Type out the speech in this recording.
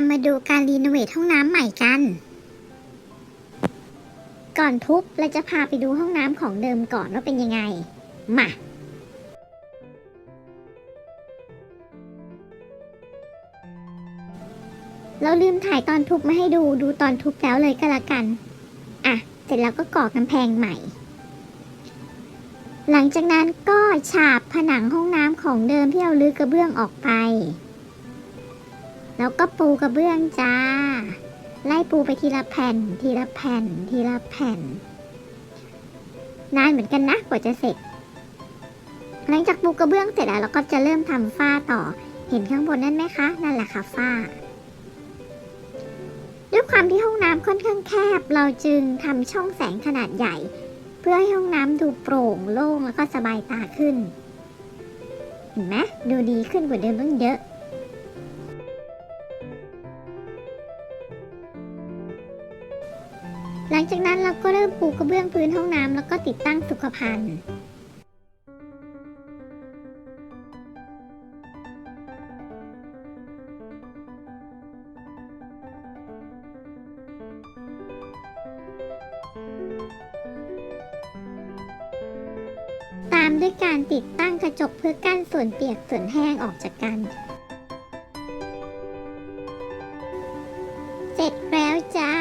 ามมาดูการรีโนเวทห้องน้ำใหม่กัน ก่อนทุบเราจะพาไปดูห้องน้ำของเดิมก่อนว่าเป็นยังไง มาเราลืมถ่ายตอนทุบมาให้ดูดูตอนทุบแล้วเลยก็แล้วกัน อะ เสร็จแล้วก็ก่อกำแพงใหม่ หลังจากนั้นก็ฉาบผนังห้องน้ำของเดิมที่เราลื้อกระเบื้องออกไป แล้วก็ปูกระเบื้องจ้า ไล่ปูไปทีละแผ่น ทีละแผ่น ทีละแผ่น นานเหมือนกันนะกว่าจะเสร็จ หลังจากปูกระเบื้องเสร็จแล้วเราก็จะเริ่มทำฝ้าต่อ เห็นข้างบนนั่นไหมคะ นั่นแหละค่ะฝ้า ด้วยความที่ห้องน้ำค่อนข้างแคบ เราจึงทำช่องแสงขนาดใหญ่ เพื่อให้ห้องน้ำดูโปร่งโล่งแล้วก็สบายตาขึ้น เห็นไหมดูดีขึ้นกว่าเดิมตั้งเยอะ หลังจากนั้นเราก็เริ่มปูกระเบื้องพื้นห้องน้ำแล้วก็ติดตั้งสุขภัณฑ์ตามด้วยการติดตั้งกระจกเพื่อกั้นส่วนเปียกส่วนแห้งออกจากกัน เสร็จแล้วจ้า